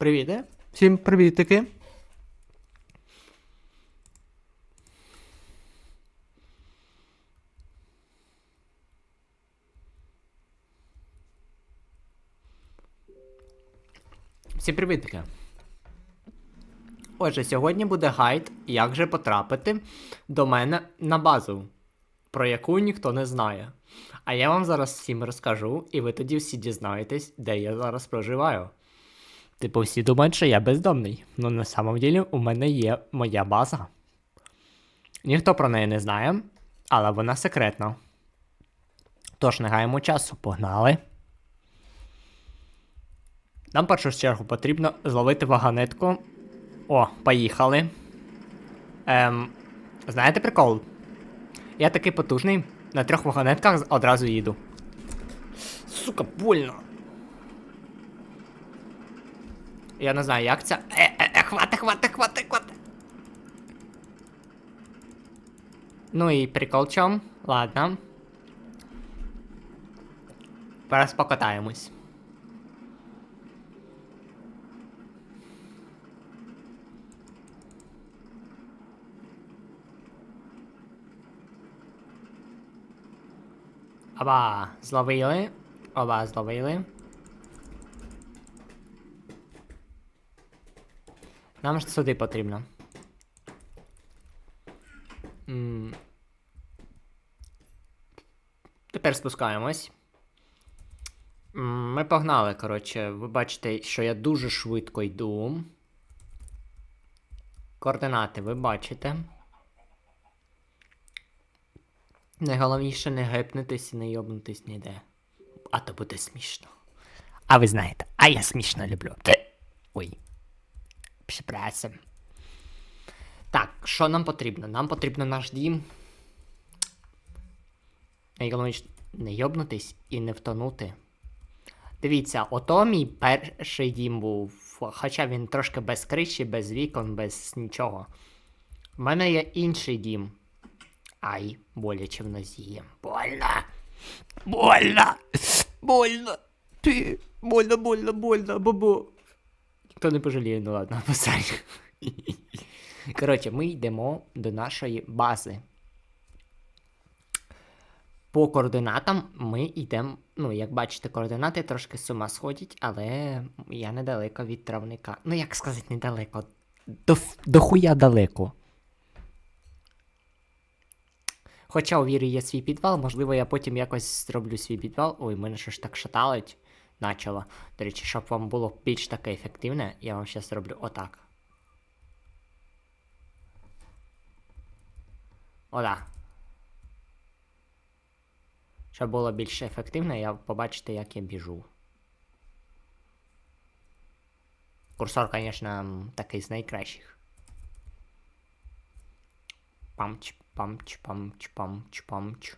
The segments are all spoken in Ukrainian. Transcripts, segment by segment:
Привіт. Всім привітики. Всім привітики. Отже, сьогодні буде гайд, як же потрапити до мене на базу, про яку ніхто не знає. А я вам зараз всім розкажу, і ви тоді всі дізнаєтесь, де я зараз проживаю. Типу, всі думають, що я бездомний. Ну на самом ділі у мене є моя база. Ніхто про неї не знає, але вона секретна. Тож не гаємо часу, погнали. Нам в першу чергу потрібно зловити вагонетку. О, поїхали. Ем, знаєте прикол? Я такий потужний, на трьох вагонетках одразу їду. Сука, больно. Я не знаю, як це. Е, е, е, хвати, хвати, хвати, хвати. Ну і прикол в чому? Ладно. Зараз покатаємось. Оба, зловили. Оба зловили. Нам ж сюди потрібно. М. Тепер спускаємось. М, Ми погнали, коротше. Ви бачите, що я дуже швидко йду. Координати ви бачите. Найголовніше не гепнутись і не йобнутись ніде. А то буде смішно. А ви знаєте, а я смішно люблю. Ой. Прzepraszam. Так, що нам потрібно? Нам потрібно наш дім. Найголовніше не йобнутись і не втонути. Дивіться, ото мій перший дім був, хоча він трошки без криші, без вікон, без нічого. У мене є інший дім. Ай, боляче в нозі. Больно! Больно! Больно! Ти! Больно, больно, больно, бабо! Ніхто не пожаліє, ну ладно, посадь. Коротше, ми йдемо до нашої бази. По координатам ми йдемо. Ну, як бачите, координати трошки з ума сходять, але я недалеко від травника. Ну, як сказати, недалеко. До, до хуя далеко. Хоча у Вірі є свій підвал, можливо, я потім якось зроблю свій підвал. Ой, мене що ж так шаталить. Начало. До речі, щоб вам було більш таке ефективне, я вам зараз зроблю отак. Ода. Щоб було більш ефективне, я побачите, як я біжу. Курсор, звісно, такий з найкращих. Памч, памч, памч, памч, памч.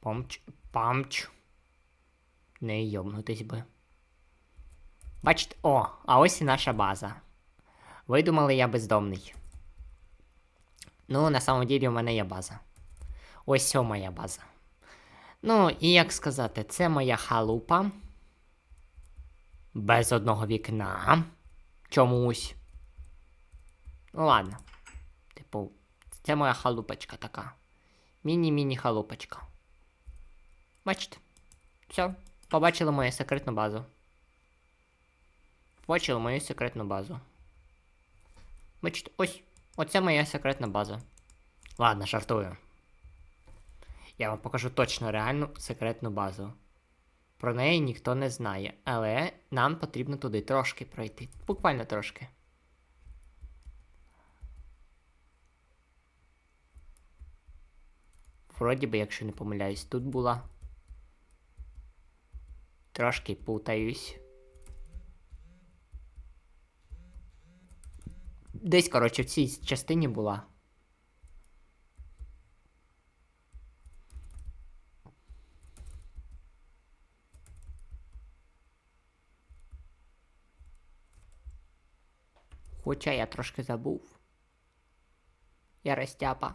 Памч, памч. Не йомнутись би. Бачите, о, а ось і наша база. Ви думали, я бездомний. Ну, на самом деле у мене є база. Ось це моя база. Ну, і як сказати, це моя халупа. Без одного вікна. Чомусь. Ну ладно. Типу, це моя халупочка така. Міні-міні халупочка. Бачите? Все. Побачили мою секретну базу. Побачили мою секретну базу. Бачите, ось. Оце моя секретна база. Ладно, жартую. Я вам покажу точно реальну секретну базу. Про неї ніхто не знає, але нам потрібно туди трошки пройти. Буквально трошки. Вроді би, якщо не помиляюсь, тут була. Трошки путаюсь. Десь, коротше, в цій частині була. Хоча я трошки забув. Я розтяпа.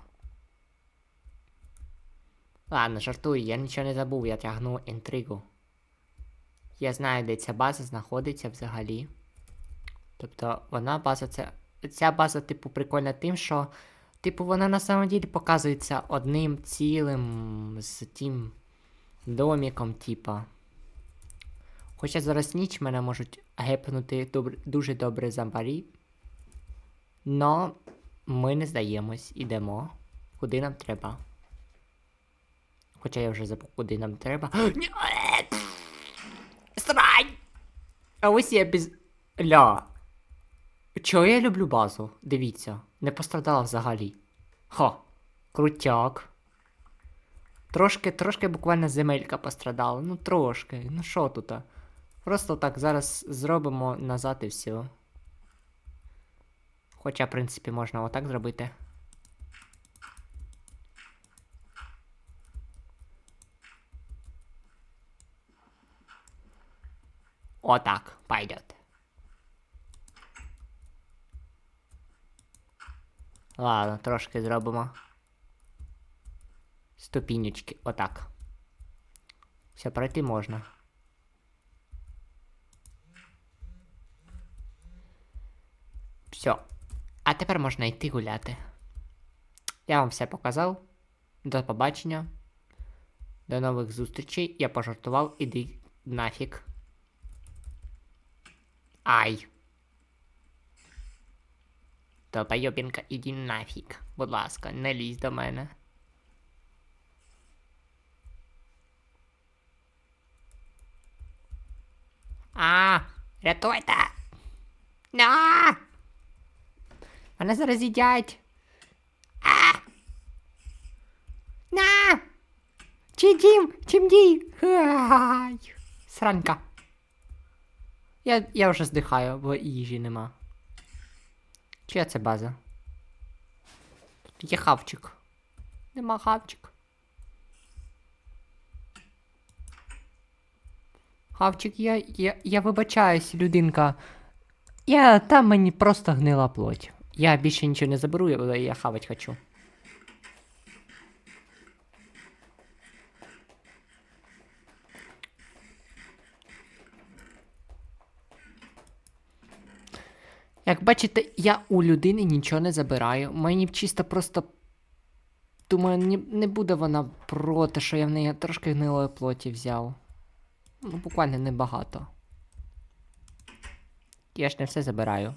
Ладно, жартую, я нічого не забув, я тягну інтригу. Я знаю, де ця база знаходиться взагалі. Тобто вона база це. Ця база, типу, прикольна тим, що. Типу, вона на самом ділі показується одним цілим з тим доміком, типа. Хоча зараз ніч мене можуть гепнути добр... дуже добре зомбарі. Но ми не здаємось, ідемо. Куди нам треба. Хоча я вже забув, куди нам треба. Ні, Срань! А ось я без. Ля. Чого я люблю базу? Дивіться, не пострадала взагалі. Ха, крутяк. Трошки, трошки буквально земелька пострадала. Ну трошки. Ну що тут? Просто так зараз зробимо назад і все. Хоча, в принципі, можна отак зробити. Отак, пойдет. Ладно, трошки зробимо. Ступінечки, отак. Все, пройти можна. Все. А тепер можна йти гуляти. Я вам все показав. До побачення. До нових зустрічей. Я пожартував, іди нафіг. Ай. Долбойобінка, іди нафіг. Будь ласка, не лізь до мене. А, рятуйте! На! Мене зараз їдять! А! На! Чи Чим, чим дій? Сранка. Я, я вже здихаю, бо їжі нема. Чия це база? Тут є хавчик. Нема хавчик. Хавчик, я, я, я вибачаюсь, людинка. Я там мені просто гнила плоть. Я більше нічого не заберу, але я хавать хочу. Як бачите, я у людини нічого не забираю. Мені чисто просто. Думаю, не, не буде вона проти, що я в неї трошки гнилої плоті взяв. Ну, буквально небагато. Я ж не все забираю.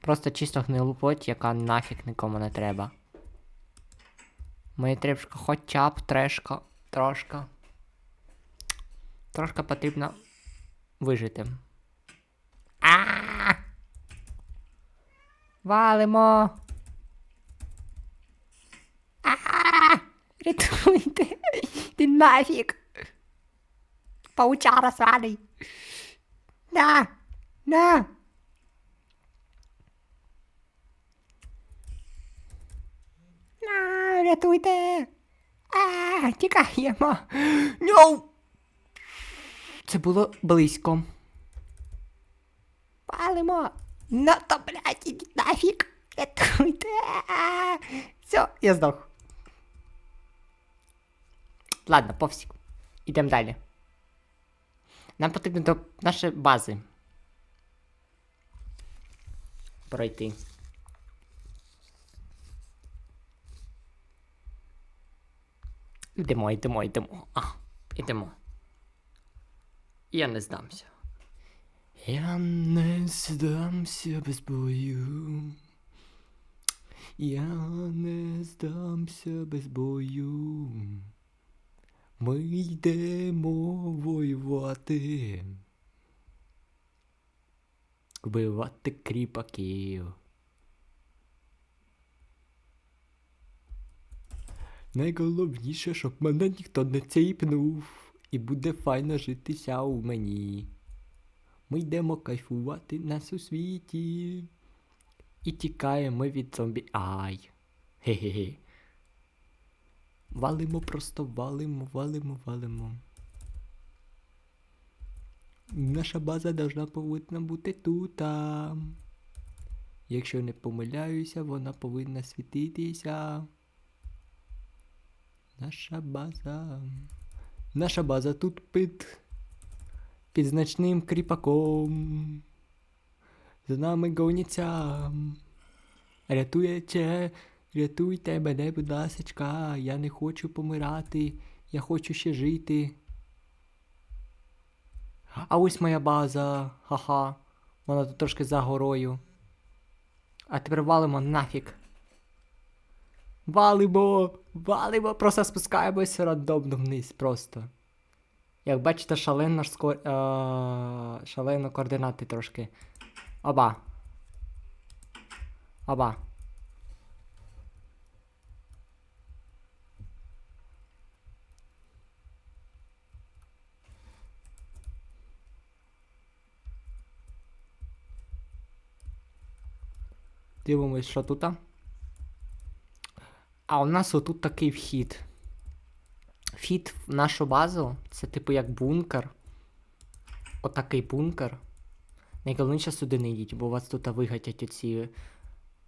Просто чисто гнилу плоть, яка нафіг нікому не треба. Мені треба хоча б трешка, трошка. Трошка потрібно вижити. А! Валимо. А! Рятуйте. Ти нафіг. Паучара сраний. На! На! На, рятуйте! А, тікаємо! No! Це було близько. Палимо! Ну то, блядь, ідіть нафіг! Рятуйте! Все, я здох. Ладно, повсік. Ідемо далі. Нам потрібно до нашої бази. Пройти. Йдемо, йдемо, йдемо. А, йдемо. Я не здамся. Я не здамся без бою. Я не здамся без бою. Ми йдемо воювати. Вбивати кріпаків. Найголовніше, щоб мене ніхто не ціпнув, і буде файно житися у мені. Ми йдемо кайфувати нас у світі. І тікаємо від зомбі. Ай. Хе-хе-хе. Валимо, просто валимо, валимо, валимо. Наша база должна повинна бути тут. Якщо не помиляюся, вона повинна світитися. Наша база. Наша база тут під. Під значним кріпаком. За нами гоняться. Рятуєте, рятуйте мене, будь ласочка, я не хочу помирати, я хочу ще жити. А ось моя база, ха-ха. Вона тут трошки за горою. А тепер валимо нафіг. Валимо! Валимо! Просто спускаємося рандомно вниз просто. Як бачите, шалено скор... е... шалено координати трошки. Оба. Оба. Дивимось, що тут. А у нас отут такий вхід. Вхід в нашу базу це типу як бункер. Отакий бункер. Найголовніше сюди не йдіть, бо вас тут вигатять оці.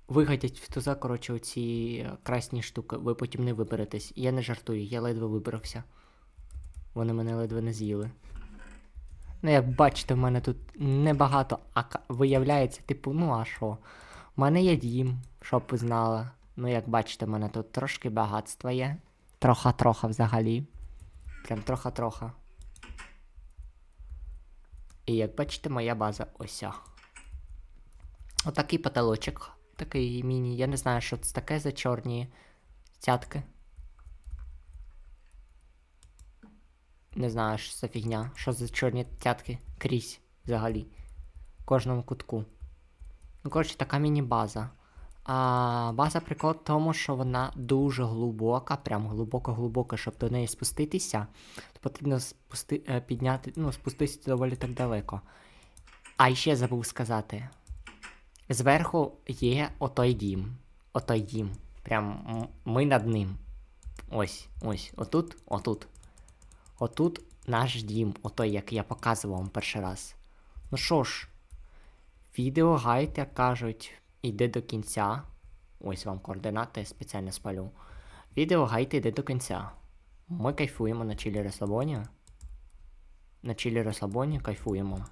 Вигатять в туза, коротше, оці красні штуки. Ви потім не виберетесь. Я не жартую, я ледве вибрався. Вони мене ледве не з'їли. Ну, як бачите, в мене тут небагато, а виявляється, типу, ну а що? У мене є дім, щоб ви знали. Ну, як бачите, в мене тут трошки багатства є. Троха-троха взагалі. Прям троха-троха. І як бачите, моя база ося. Отакий потолочок. Такий міні. Я не знаю, що це таке за чорні цятки. Не знаю, що це фігня. Що за чорні цятки крізь взагалі. В кожному кутку. Ну, коротше, така міні-база. А база прикол в тому, що вона дуже глибока, прям глибоко-глибоко, щоб до неї спуститися, то потрібно спусти, е, підняти, ну, спуститися доволі так далеко. А ще забув сказати: зверху є отой дім. Отой дім. Прям ми над ним. Ось, ось, отут, отут. Отут наш дім, отой, як я показував вам перший раз. Ну що ж, відеогайд, як кажуть, іде до кінця. Ось вам координати спеціально спалю. Відеогайд іде до кінця. Ми кайфуємо на чилі розслабоні. На чилі розслабоні кайфуємо.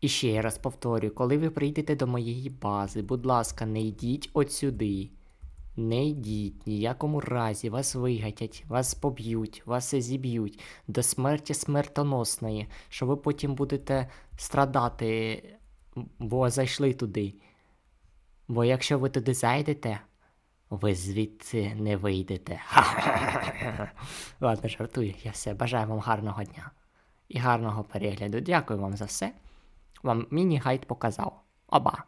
І ще раз повторюю, коли ви прийдете до моєї бази, будь ласка, не йдіть от сюди. Не йдіть, ніякому разі, вас вигатять, вас поб'ють, вас зіб'ють до смерті смертоносної, що ви потім будете страдати, бо зайшли туди. Бо якщо ви туди зайдете, ви звідси не вийдете. Ладно, жартую, я все. Бажаю вам гарного дня і гарного перегляду. Дякую вам за все. Вам міні-гайд показав. Оба.